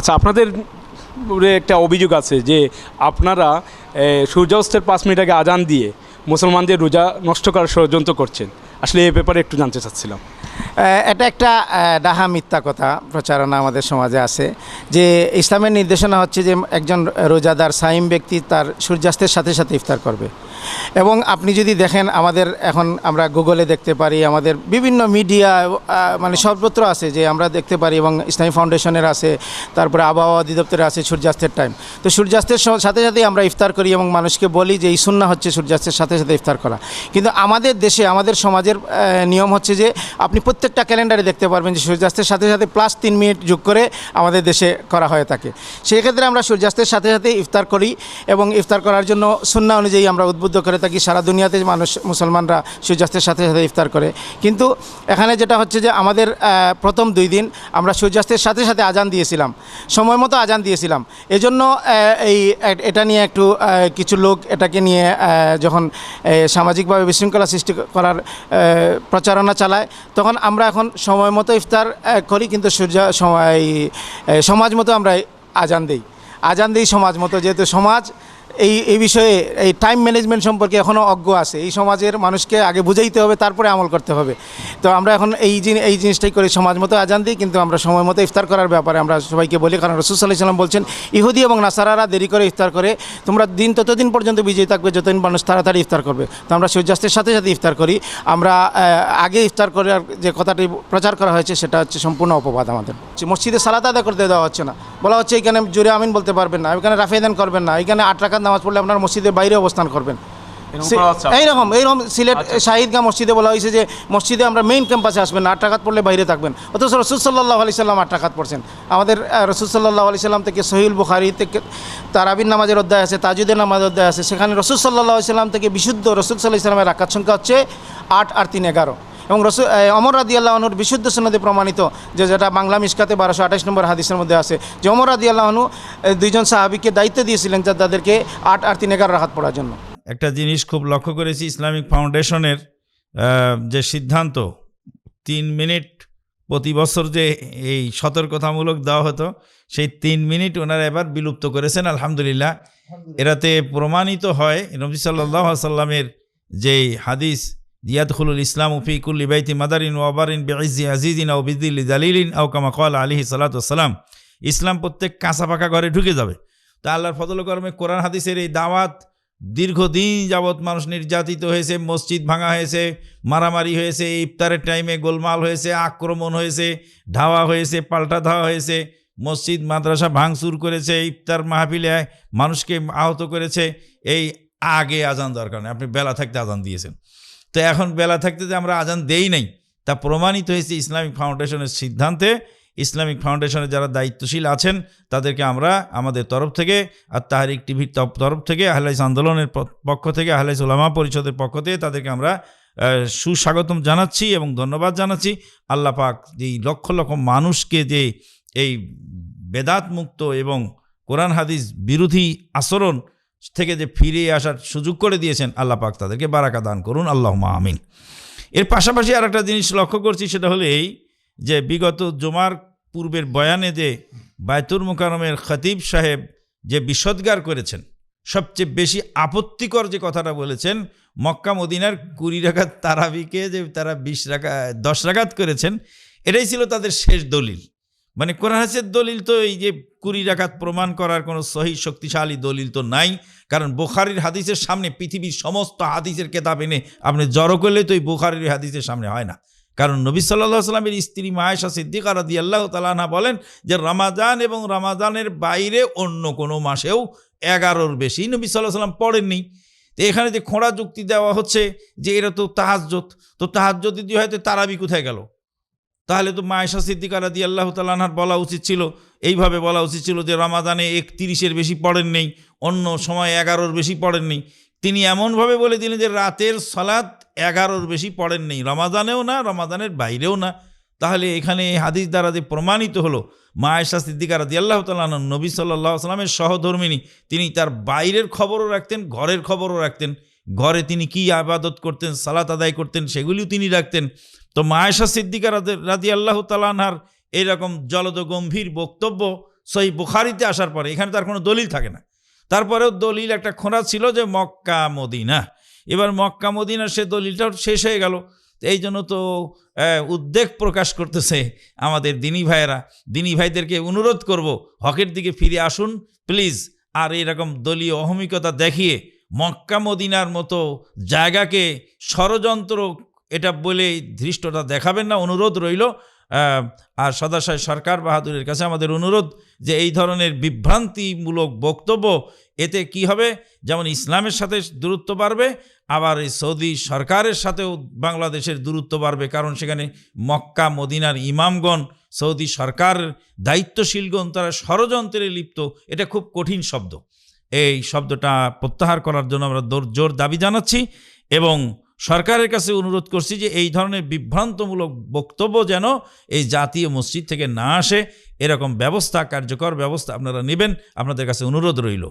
আচ্ছা আপনাদের একটা অভিযোগ আছে যে আপনারা সূর্যাস্তের পাঁচ মিনিট আগে আজান দিয়ে মুসলমানদের রোজা নষ্ট করার ষড়যন্ত্র করছেন। আসলে এই ব্যাপারে একটু জানতে চাচ্ছিলাম। এটা একটা ডাহা মিথ্যা কথা প্রচারণা আমাদের সমাজে আছে যে ইসলামের নির্দেশনা হচ্ছে যে একজন রোজাদার সাইম ব্যক্তি তার সূর্যাস্তের সাথে সাথে ইফতার করবে। এবং আপনি যদি দেখেন আমাদের এখন আমরা গুগলে দেখতে পারি, আমাদের বিভিন্ন মিডিয়া মানে সর্বত্র আছে যে আমরা দেখতে পারি এবং ইসলামী ফাউন্ডেশনের আছে, তারপরে আবহাওয়া অধিদপ্তরের আছে সূর্যাস্তের টাইম তো সূর্যাস্তের সাথে সাথেই আমরা ইফতার করি এবং মানুষকে বলি যে এই সুন্না হচ্ছে সূর্যাস্তের সাথে সাথে ইফতার করা। কিন্তু আমাদের দেশে, আমাদের সমাজের নিয়ম হচ্ছে যে আপনি প্রত্যেকটা ক্যালেন্ডারে দেখতে পারবেন যে সূর্যাস্তের সাথে সাথে প্লাস তিন মিনিট যোগ করে আমাদের দেশে করা হয়ে থাকে। সেই ক্ষেত্রে আমরা সূর্যাস্তের সাথে সাথে ইফতার করি এবং ইফতার করার জন্য সুন্না অনুযায়ী আমরা উদ্বুদ্ধ করে থাকি, সারা দুনিয়াতে মানুষ, মুসলমানরা সূর্যাস্তের সাথে সাথে ইফতার করে। কিন্তু এখানে যেটা হচ্ছে যে আমাদের প্রথম দুই দিন আমরা সূর্যাস্তের সাথে সাথে আজান দিয়েছিলাম। সময় মতো আজান দিয়েছিলাম। এজন্য এই, এটা নিয়ে একটু কিছু লোক এটাকে নিয়ে যখন সামাজিকভাবে বিশৃঙ্খলা সৃষ্টি করার প্রচারণা চালায়, তখন আমরা এখন সময় মতো ইফতার করি, কিন্তু সূর্য সমাজ মতো আমরা আজান দিই। আজান দিই সমাজ মতো, যেহেতু সমাজ এই এই বিষয়ে এই টাইম ম্যানেজমেন্ট সম্পর্কে এখনও অজ্ঞ আছে। এই সমাজের মানুষকে আগে বুঝাইতে হবে, তারপরে আমল করতে হবে। তো আমরা এখন এই এই জিনিসটাই করি সমাজ মতো আজান দিই, কিন্তু আমরা সময় মতো ইফতার করার ব্যাপারে আমরা সবাইকে বলি, কারণ রসুল্লাহ সাল্লাম বলছেন, ইহুদি এবং নাসারারা দেরি করে ইফতার করে, তোমরা দিন ততদিন পর্যন্ত বিজয়ী থাকবে, যতদিন মানুষ তাড়াতাড়ি ইফতার করবে। তো আমরা সূর্যাস্তের সাথে সাথে ইফতার করি। আমরা আগে ইফতার করার যে কথাটি প্রচার করা হয়েছে, সেটা হচ্ছে সম্পূর্ণ অপবাদ আমাদের। মসজিদে সালাত আদায় করতে দেওয়া হচ্ছে না। বলা হচ্ছে এখানে জোরে আমিন বলতে পারবেন না এখানে রাফেদান করবেন না এখানে আট রাকাত নামাজ পড়লে আপনার মসজিদের বাইরে অবস্থান করবেন? এইরকম এইরকম সিলেট শাহিদগা মসজিদে বলা হয়েছে যে মসজিদে আমরা মেইন ক্যাম্পাসে আসবেন আট টাকাত পড়লে বাইরে থাকবেন। অথচ রসুল সাল্লাহ আলি সাল্লাম আট টাকাত পড়ছেন। আমাদের রসুল সাল্লাহ আলি সাল্লাম থেকে সহিল বুখারি থেকে তারাবিন নামাজের অধ্যায় আছে তাজুদের নামাজের অধ্যায় আছে সেখানে রসুল সাল্লাহ আলি সাল্লাম থেকে বিশুদ্ধ রসুল সাল্লাহ ইসলামের রাকাত সংখ্যা হচ্ছে আট আর তিন এগারো। এবং রসুল অমর রাদি আল্লাহনুর বিশুদ্ধ সনদে প্রমাণিত যে যেটা বাংলা মিসকাতে বারোশো আঠাশ নম্বর হাদিসের মধ্যে আছে যে অমর রাদি আল্লাহনু দুইজন সাহাবিকে দায়িত্ব দিয়েছিলেন যা তাদেরকে আট আর তিন এগারো রাহাত পড়ার জন্য। একটা জিনিস খুব লক্ষ্য করেছি, ইসলামিক ফাউন্ডেশনের যে সিদ্ধান্ত, তিন মিনিট প্রতি বছর যে এই সতর্কতামূলক দেওয়া হতো, সেই তিন মিনিট ওনারা এবার বিলুপ্ত করেছেন, আলহামদুলিল্লাহ। এরাতে প্রমাণিত হয়, নবী সাল্লাহ সাল্লামের যেই হাদিস দিয়াদুল ইসলাম উফিকুল ইবাইতি মাদারিন ওয়াবারিন বেঈজি আজিজিন আও বিদিল জালিলিন আও কামা কল আলিহি সালাতাম ইসলাম প্রত্যেক কাঁচা পাকা ঘরে ঢুকে যাবে। তা আল্লাহর ফজল কর্মে কোরআন হাদিসের এই দাওয়াত দীর্ঘদিন যাবৎ মানুষ নির্যাতিত হয়েছে, মসজিদ ভাঙা হয়েছে, মারামারি হয়েছে, ইফতারের টাইমে গোলমাল হয়েছে, আক্রমণ হয়েছে, ধাওয়া হয়েছে, পাল্টা ধাওয়া হয়েছে, মসজিদ, মাদ্রাসা ভাঙচুর করেছে, ইফতার মাহফিলে মানুষকে আহত করেছে। এই আগে আজান দরকার নেই আপনি বেলা থাকতে আজান দিয়েছেন। তো এখন বেলা থাকতে যে আমরা আজান দেই নাই, তা প্রমাণিত হয়েছে ইসলামিক ফাউন্ডেশনের সিদ্ধান্তে। ইসলামিক ফাউন্ডেশনের যারা দায়িত্বশীল আছেন, তাদেরকে আমরা আমাদের তরফ থেকে আর তাহারিক টিভির তরফ থেকে, আহলাইস আন্দোলনের পক্ষ থেকে, আহলাইস ওলামা পরিষদের পক্ষ থেকে তাদেরকে আমরা সুস্বাগতম জানাচ্ছি এবং ধন্যবাদ জানাচ্ছি। আল্লাহ পাক এই লক্ষ লক্ষ মানুষকে যে এই বেদাত মুক্ত এবং কোরআন হাদিস বিরোধী আচরণ থেকে যে ফিরে আসার সুযোগ করে দিয়েছেন আল্লাহ পাক তাদেরকে বারাকা দান করুন আল্লাহ আমিন। এর পাশাপাশি আর একটা জিনিস লক্ষ্য করছি, সেটা হলো এই যে বিগত জমার পূর্বের বয়ানে যে বায়তুল মোকারমের খতিব সাহেব যে বিষদগার করেছেন, সবচেয়ে বেশি আপত্তিকর যে কথাটা বলেছেন, মক্কা মদিনার কুড়ি রাখাত তারাবিকে যে তারা বিশ রাখা দশ রাখাত করেছেন, এটাই ছিল তাদের শেষ দলিল। মানে কোরআন হাসের দলিল তো এই যে কুড়ি রাখাত প্রমাণ করার কোনো সহি শক্তিশালী দলিল তো নাই। কারণ বোখারির হাদিসের সামনে পৃথিবীর সমস্ত হাদিসের কেতাব এনে আপনি জড়ো করলে তো এই বোখারির হাদিসের সামনে হয় না। কারণ নবী সাল্লাহ সাল্লামের স্ত্রী মায়েশা সিদ্দিকা রাদি আল্লাহ তালানা বলেন যে রমাজান এবং রমাজানের বাইরে অন্য কোনো মাসেও এগারোর বেশি নবী সাল্লাহ সাল্লাম পড়েননি। তো এখানে যে খোঁড়া যুক্তি দেওয়া হচ্ছে যে এটা তো তাহাজ্জত তো তাহাজ্জত যদি হয়তো তারাবি কোথায় গেল? তাহলে তো মায়েশা সিদ্দিকা রাদি আল্লাহ তালানহার বলা উচিত ছিল, এইভাবে বলা উচিত ছিল যে রমাদানে একত্রিশের বেশি পড়েন নেই, অন্য সময় এগারোর বেশি পড়েন নেই। তিনি এমনভাবে বলে দিলেন যে রাতের সলাৎ এগারোর বেশি পড়েন নেই, রমাদানেও না, রমাদানের বাইরেও না। তাহলে এখানে হাদিস দ্বারা যে প্রমাণিত হলো, মায়েশা আয়সা সিদ্দিকা রাদি আল্লাহ তালাহ নবী সাল্লাহ সাল্লামের সহধর্মিনী, তিনি তার বাইরের খবরও রাখতেন, ঘরের খবরও রাখতেন। ঘরে তিনি কি আবাদত করতেন, সালাত আদায় করতেন, সেগুলিও তিনি রাখতেন। তো মায়েশা সিদ্দিকা রাদি আল্লাহ তালানহার এইরকম জলদ গম্ভীর বক্তব্য সই বুখারিতে আসার পরে, এখানে তার কোনো দলিল থাকে না। তারপরেও দলিল একটা খোঁড়া ছিল যে মক্কা, মদিনা। এবার মক্কা, মদিনা সে দলিলটাও শেষ হয়ে গেল। এই জন্য তো উদ্বেগ প্রকাশ করতেছে আমাদের দিনী ভাইয়েরা। দিনী ভাইদেরকে অনুরোধ করব, হকের দিকে ফিরে আসুন, প্লিজ। আর এরকম দলীয় অহমিকতা দেখিয়ে মক্কা মদিনার মতো জায়গাকে ষড়যন্ত্র, এটা বলে ধৃষ্টতা দেখাবেন না, অনুরোধ রইল। আর সদাশয় সরকার বাহাদুরের কাছে আমাদের অনুরোধ যে এই ধরনের বিভ্রান্তিমূলক বক্তব্য, এতে কি হবে? যেমন ইসলামের সাথে দূরত্ব বাড়বে, আবার এই সৌদি সরকারের সাথেও বাংলাদেশের দূরত্ব বাড়বে, কারণ সেখানে মক্কা মদিনার ইমামগণ, সৌদি সরকার দায়িত্বশীলগণ, তারা ষড়যন্ত্রে লিপ্ত। এটা খুব কঠিন শব্দ। এই শব্দটা প্রত্যাহার করার জন্য আমরা জোর দাবি জানাচ্ছি এবং সরকারের কাছে অনুরোধ করছি যে এই ধরনের বিভ্রান্তমূলক বক্তব্য যেন এই জাতীয় মসজিদ থেকে না আসে। এরকম ব্যবস্থা, কার্যকর ব্যবস্থা আপনারা নেবেন। আপনাদের কাছে অনুরোধ রইল।